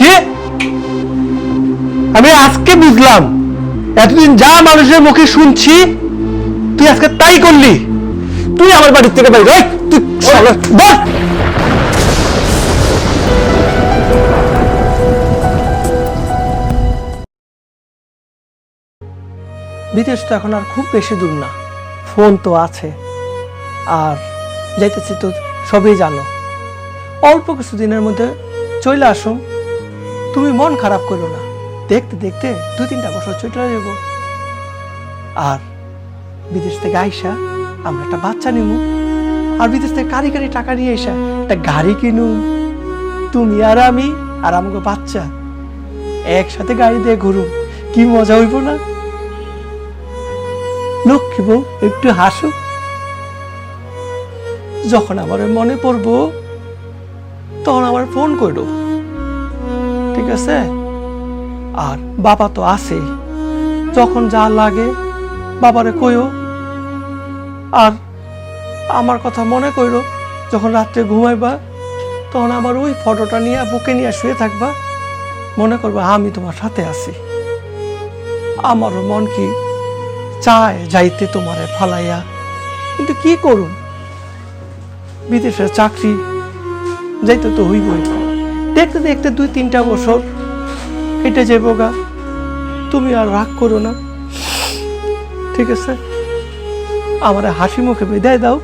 কি? আমি আজকে বুঝলাম, এতদিন যা মানুষের মুখে শুনছি, তুই আজকে তাই করলি। তুই আমার বাড়ির থেকে বাইরে তুই বিদেশ তো এখন আর খুব বেশি দূর না। ফোন তো আছে। আর যাইতেছি তো সবই জানো। অল্প কিছু দিনের মধ্যে চলে আসুন। তুমি মন খারাপ করো না। দেখতে দেখতে দুই তিনটা বছর চলে যাব। আর বিদেশ থেকে আইসা আমরা একটা বাচ্চা নিমু। আর বিদেশ থেকে কারি কারি টাকা নিয়ে এসা একটা গাড়ি কিনু। তুমি আর আমি আর আমাকে বাচ্চা একসাথে গাড়ি দিয়ে ঘুরুম কি মজা হইব না? লক্ষ্মী বউ, একটু হাসো। যখন আমার মনে পড়ব, তখন আমার ফোন করো। ঠিক আছে? আর বাবা তো আছে। যখন যা লাগে, বাবারে কইও। আর আমার কথা মনে করো যখন রাত্রে ঘুমাইবা, তখন আমার ওই ফটোটা নিয়ে বুকে নিয়ে শুয়ে থাকবা। মনে করবা, আমি তোমার সাথে আছি। আমারও মন কি চায় যাইতে তোমারে ফালাইয়া। কিন্তু কি করুন বিদেশের চাকরি, যাইতে তো হইবই। দেখতে দেখতে দুই তিনটা বছর কেটে যাইব গা তুমি আর রাগ করো না। ঠিক আছে? আমার হাসি মুখে বিদায় দাও।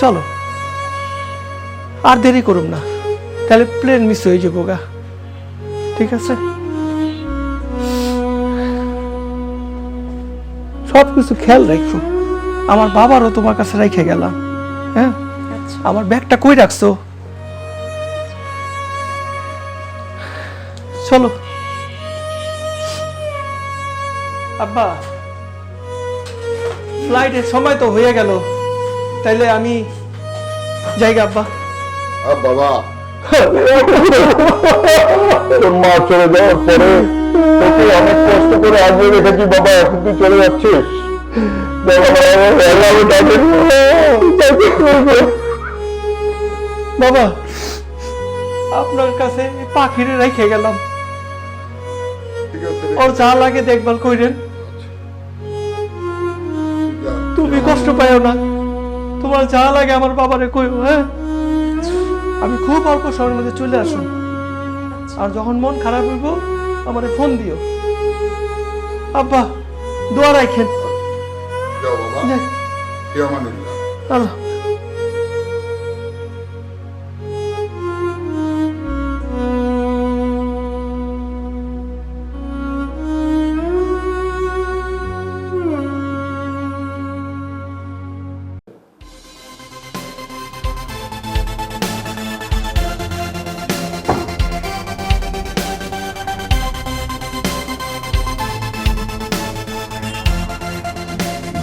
চলো। আর দেরি করুম না। তাহলে প্লেন মিস হয়ে যাব গা ঠিক আছে? সব কিছু খেয়াল রাখো। আমার বাবারও তোমার কাছে রেখে গেলাম। হ্যাঁ? আমার ব্যাগটা কই রাখছো? চলো। আব্বা ফ্লাইটের সময় তো হয়ে গেল। তাইলে আমি যাই আব্বা। বাবা। মা চলে যাওয়ার পরে তোকে অনেক কষ্ট করে আগিয়ে রেখেছি বাবা। এখন তুই চলে যাচ্ছিস। বাবা, বাবা, আমি তাকে- তাকে করব। বাবা আপনার কাছে পাখিরে রেখে গেলাম। ওর যা লাগে দেখভাল কইরেন। তুমি কষ্ট পাইও না। তোমার যা লাগে আমার বাবারে কইও হ্যাঁ? আমি খুব অল্প সময়ের মধ্যে চলে আসুন। আর যখন মন খারাপ হইব আমারে ফোন দিও। আব্বা দোয়া রাখেন। আল্লাহ।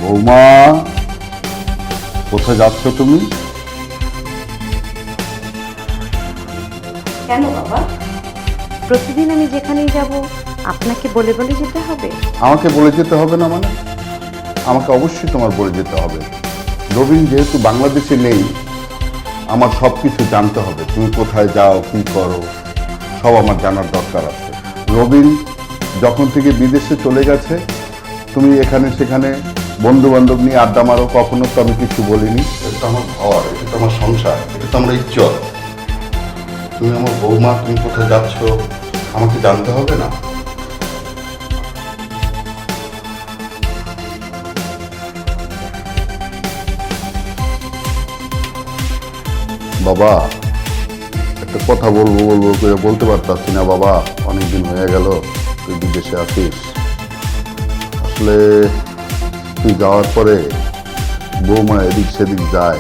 বৌমা কোথায় যাচ্ছ তুমি? কেন বাবা? প্রতিদিন আমি যেখানেই যাব আপনাকে বলে বলে যেতে হবে? আমাকে বলে যেতে হবে না মানে? আমাকে অবশ্যই তোমার বলে যেতে হবে। রবিন যেহেতু বাংলাদেশে নেই আমার সব কিছু জানতে হবে। তুমি কোথায় যাও কি করো সব আমার জানার দরকার আছে। রবিন যখন থেকে বিদেশে চলে গেছে তুমি এখানে সেখানে বন্ধু বান্ধব নিয়ে আড্ডা মারো কখনো তো আমি কিছু বলিনি। এটা তো আমার ঘর এটা তো আমার সংসার এটা তো আমার ইজ্জত তুমি আমার বৌমা তুমি কোথায় যাচ্ছ আমাকে জানতে হবে না? বাবা একটা কথা বলব বলব করে বলতে পারতাছি না বাবা। অনেকদিন হয়ে গেল তুই বিদেশে আছিস। আসলে তুই যাওয়ার পরে বৌমা এদিক সেদিক যায়।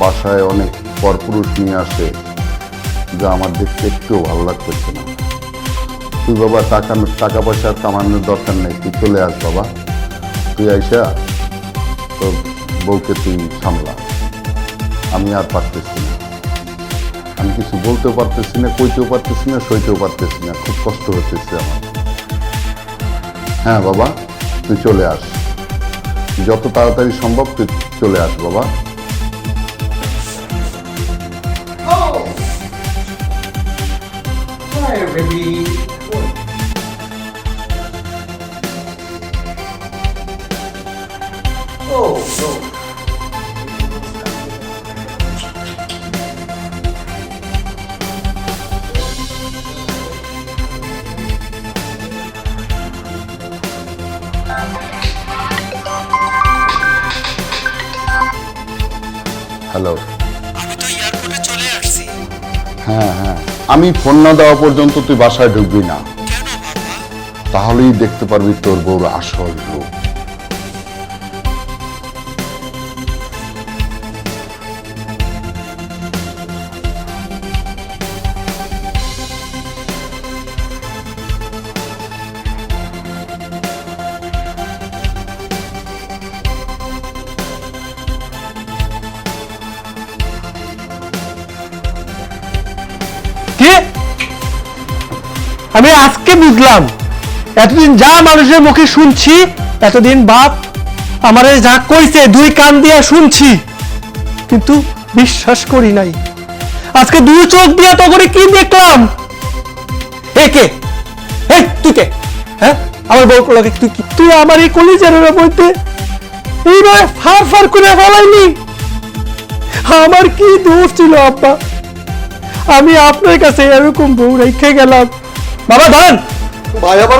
বাসায় অনেক পরপুরুষ নিয়ে আসে, যা আমার দেখতে একটুও ভালো লাগতেছে না। তুই বাবা, টাকা টাকা পয়সা কামানোর দরকার নেই, তুই চলে আস বাবা। তুই আইসা তোর বউকে তুই সামলা। আমি আর পারতেছি না। আমি কিছু বলতেও পারতেছি না, কইতেও পারতেছি না, সইতেও পারতেছি না। খুব কষ্ট হতেছে আমার। হ্যাঁ বাবা তুই চলে আস। যত তাড়াতাড়ি সম্ভব তুই চলে আস বাবা। Oh, oh. oh. হ্যালো আমি তো এয়ারপোর্টে চলে আসছি। হ্যাঁ হ্যাঁ। আমি ফোন না দেওয়া পর্যন্ত তুই বাসায় ঢুকবি না। কেন বাবা? তাহলেই দেখতে পারবি তোর বউর আসল রূপ। আমি আজকে বুঝলাম, এতদিন যা মানুষের মুখে শুনছি, এতদিন বাপ আমারে যা কইছে, দুই কান দিয়া শুনছি, কিন্তু বিশ্বাস করি নাই। আজকে দুই চোখ দিয়া তো করে কি দেখলাম? এ কে? এই তুই কে? হ্যাঁ? আমার বউ লাগে তুই কি? তুই আমার এই কলিজার মধ্যে এইভাবে ফার ফার করে ফেলাইনি আমার কি দোষ ছিল, আব্বা? আমি আপনার কাছে এরকম বউ রেখে গেলাম। বাবা ধরেন ভাই আবার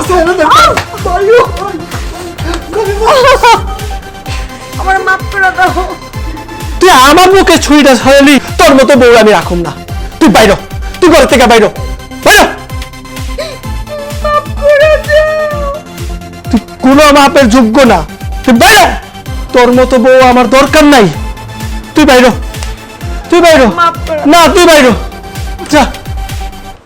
আমার মাফ করে দাও। তুই আমার মুখে ছুরিটা ছড়ালি তোর মতো বউ আমি রাখুম না। তুই বাইর তুই ঘর থেকে বাইর বাইর। তুই কোনো মাপের যোগ্য না। তুই বাইর তোর মতো বউ আমার দরকার নাই। তুই বাইর তুই বাইর না তুই বাইর যা।